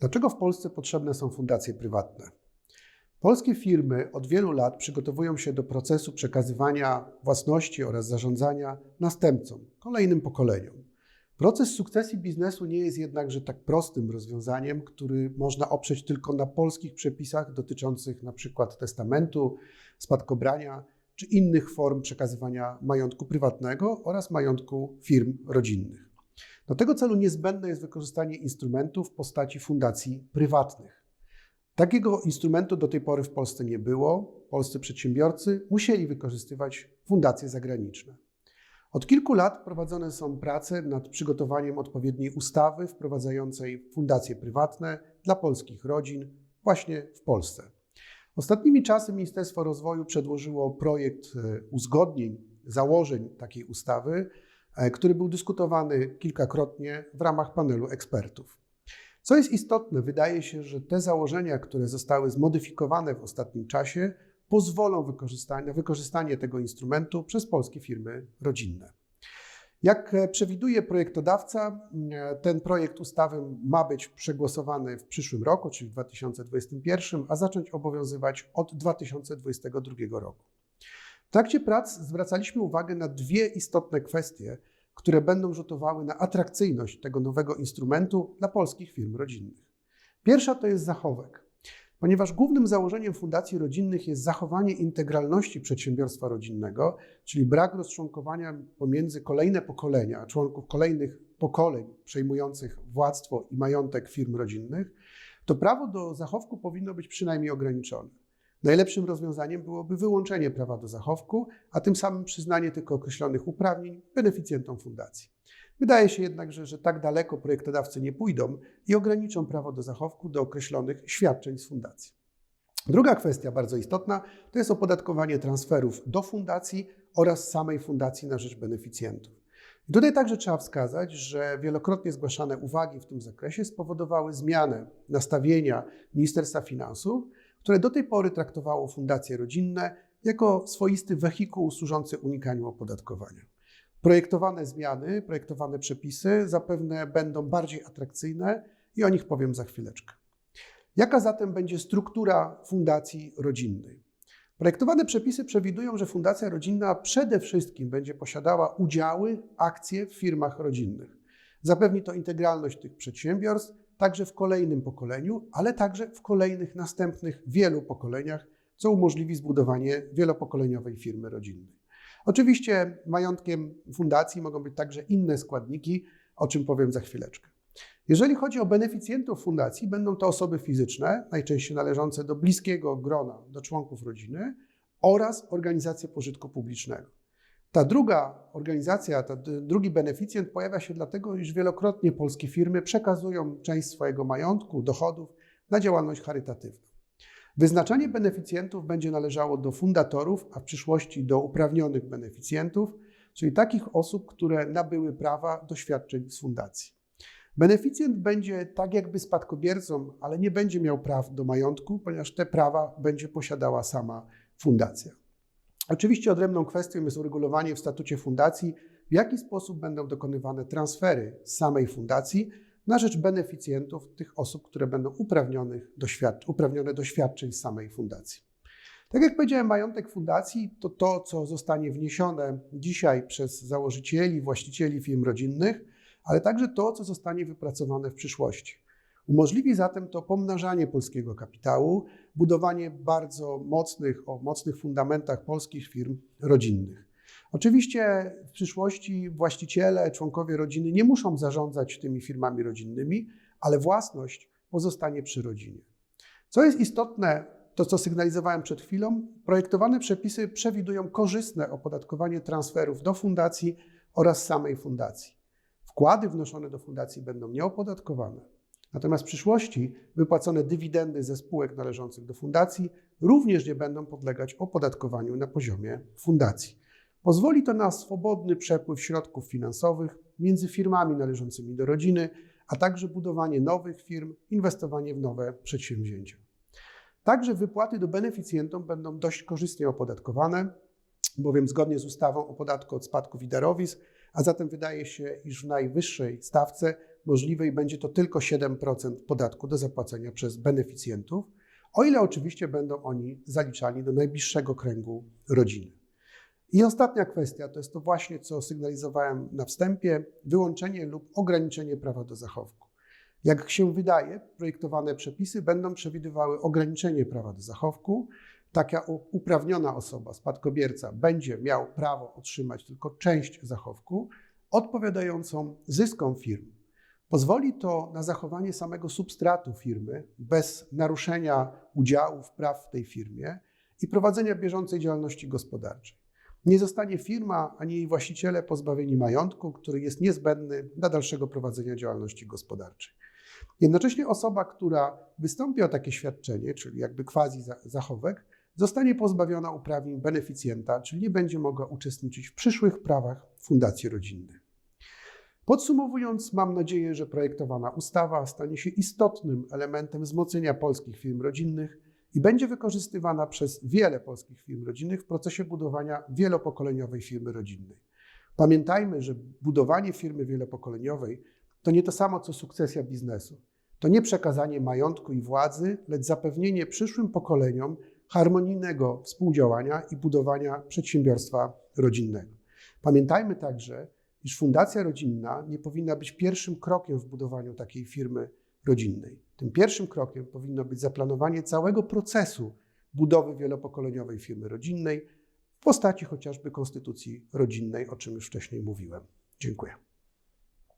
Dlaczego w Polsce potrzebne są fundacje prywatne? Polskie firmy od wielu lat przygotowują się do procesu przekazywania własności oraz zarządzania następcom, kolejnym pokoleniom. Proces sukcesji biznesu nie jest jednakże tak prostym rozwiązaniem, który można oprzeć tylko na polskich przepisach dotyczących np. testamentu, spadkobrania czy innych form przekazywania majątku prywatnego oraz majątku firm rodzinnych. Do tego celu niezbędne jest wykorzystanie instrumentów w postaci fundacji prywatnych. Takiego instrumentu do tej pory w Polsce nie było. Polscy przedsiębiorcy musieli wykorzystywać fundacje zagraniczne. Od kilku lat prowadzone są prace nad przygotowaniem odpowiedniej ustawy wprowadzającej fundacje prywatne dla polskich rodzin właśnie w Polsce. Ostatnimi czasy Ministerstwo Rozwoju przedłożyło projekt e, uzgodnień, założeń takiej ustawy, który był dyskutowany kilkakrotnie w ramach panelu ekspertów. Co jest istotne, wydaje się, że te założenia, które zostały zmodyfikowane w ostatnim czasie, pozwolą wykorzystanie, wykorzystanie tego instrumentu przez polskie firmy rodzinne. Jak przewiduje projektodawca, e, ten projekt ustawy ma być przegłosowany w przyszłym roku, czyli w 2021, a zacząć obowiązywać od 2022 roku. W trakcie prac zwracaliśmy uwagę na dwie istotne kwestie, które będą rzutowały na atrakcyjność tego nowego instrumentu dla polskich firm rodzinnych. Pierwsza to jest zachowek. Ponieważ głównym założeniem fundacji rodzinnych jest zachowanie integralności przedsiębiorstwa rodzinnego, czyli brak rozczłonkowania pomiędzy kolejne pokolenia, członków kolejnych pokoleń przejmujących władztwo i majątek firm rodzinnych, to prawo do zachowku powinno być przynajmniej ograniczone. Najlepszym rozwiązaniem byłoby wyłączenie prawa do zachowku, a tym samym przyznanie tylko określonych uprawnień beneficjentom fundacji. Wydaje się jednak, że, tak daleko projektodawcy nie pójdą i ograniczą prawo do zachowku do określonych świadczeń z fundacji. Druga kwestia bardzo istotna to jest opodatkowanie transferów do fundacji oraz samej fundacji na rzecz beneficjentów. Tutaj także trzeba wskazać, że wielokrotnie zgłaszane uwagi w tym zakresie spowodowały zmianę nastawienia Ministerstwa Finansów, które do tej pory traktowało fundacje rodzinne jako swoisty wehikuł służący unikaniu opodatkowania. Projektowane zmiany, projektowane przepisy zapewne będą bardziej atrakcyjne i o nich powiem za chwileczkę. Jaka zatem będzie struktura fundacji rodzinnej? Projektowane przepisy przewidują, że fundacja rodzinna przede wszystkim będzie posiadała udziały, akcje w firmach rodzinnych. Zapewni to integralność tych przedsiębiorstw także w kolejnym pokoleniu, ale także w kolejnych następnych wielu pokoleniach, co umożliwi zbudowanie wielopokoleniowej firmy rodzinnej. Oczywiście majątkiem fundacji mogą być także inne składniki, o czym powiem za chwileczkę. Jeżeli chodzi o beneficjentów fundacji, będą to osoby fizyczne, najczęściej należące do bliskiego grona, do członków rodziny oraz organizacje pożytku publicznego. Ta druga organizacja, ten drugi beneficjent pojawia się dlatego, iż wielokrotnie polskie firmy przekazują część swojego majątku, dochodów na działalność charytatywną. Wyznaczanie beneficjentów będzie należało do fundatorów, a w przyszłości do uprawnionych beneficjentów, czyli takich osób, które nabyły prawa do świadczeń z fundacji. Beneficjent będzie tak jakby spadkobiercą, ale nie będzie miał praw do majątku, ponieważ te prawa będzie posiadała sama fundacja. Oczywiście odrębną kwestią jest uregulowanie w statucie fundacji, w jaki sposób będą dokonywane transfery z samej fundacji na rzecz beneficjentów, tych osób, które będą uprawnionych do uprawnione do świadczeń z samej fundacji. Tak jak powiedziałem, majątek fundacji to to, co zostanie wniesione dzisiaj przez założycieli, właścicieli firm rodzinnych, ale także to, co zostanie wypracowane w przyszłości. Umożliwi zatem to pomnażanie polskiego kapitału, budowanie bardzo mocnych, o mocnych fundamentach polskich firm rodzinnych. Oczywiście w przyszłości właściciele, członkowie rodziny nie muszą zarządzać tymi firmami rodzinnymi, ale własność pozostanie przy rodzinie. Co jest istotne, to co sygnalizowałem przed chwilą, projektowane przepisy przewidują korzystne opodatkowanie transferów do fundacji oraz samej fundacji. Wkłady wnoszone do fundacji będą nieopodatkowane. Natomiast w przyszłości wypłacone dywidendy ze spółek należących do fundacji również nie będą podlegać opodatkowaniu na poziomie fundacji. Pozwoli to na swobodny przepływ środków finansowych między firmami należącymi do rodziny, a także budowanie nowych firm, inwestowanie w nowe przedsięwzięcia. Także wypłaty do beneficjentom będą dość korzystnie opodatkowane, bowiem zgodnie z ustawą o podatku od spadków i darowizn, a zatem wydaje się, iż w najwyższej stawce możliwe i będzie to tylko 7% podatku do zapłacenia przez beneficjentów, o ile oczywiście będą oni zaliczani do najbliższego kręgu rodziny. I ostatnia kwestia to jest to właśnie, co sygnalizowałem na wstępie: wyłączenie lub ograniczenie prawa do zachowku. Jak się wydaje, projektowane przepisy będą przewidywały ograniczenie prawa do zachowku. Taka uprawniona osoba, spadkobierca, będzie miał prawo otrzymać tylko część zachowku odpowiadającą zyskom firm. Pozwoli to na zachowanie samego substratu firmy bez naruszenia udziałów, praw w tej firmie i prowadzenia bieżącej działalności gospodarczej. Nie zostanie firma ani jej właściciele pozbawieni majątku, który jest niezbędny dla dalszego prowadzenia działalności gospodarczej. Jednocześnie osoba, która wystąpi o takie świadczenie, czyli jakby quasi zachowek, zostanie pozbawiona uprawnień beneficjenta, czyli nie będzie mogła uczestniczyć w przyszłych prawach fundacji rodzinnej. Podsumowując, mam nadzieję, że projektowana ustawa stanie się istotnym elementem wzmocnienia polskich firm rodzinnych i będzie wykorzystywana przez wiele polskich firm rodzinnych w procesie budowania wielopokoleniowej firmy rodzinnej. Pamiętajmy, że budowanie firmy wielopokoleniowej to nie to samo co sukcesja biznesu. To nie przekazanie majątku i władzy, lecz zapewnienie przyszłym pokoleniom harmonijnego współdziałania i budowania przedsiębiorstwa rodzinnego. Pamiętajmy także, iż fundacja rodzinna nie powinna być pierwszym krokiem w budowaniu takiej firmy rodzinnej. Tym pierwszym krokiem powinno być zaplanowanie całego procesu budowy wielopokoleniowej firmy rodzinnej w postaci chociażby konstytucji rodzinnej, o czym już wcześniej mówiłem. Dziękuję.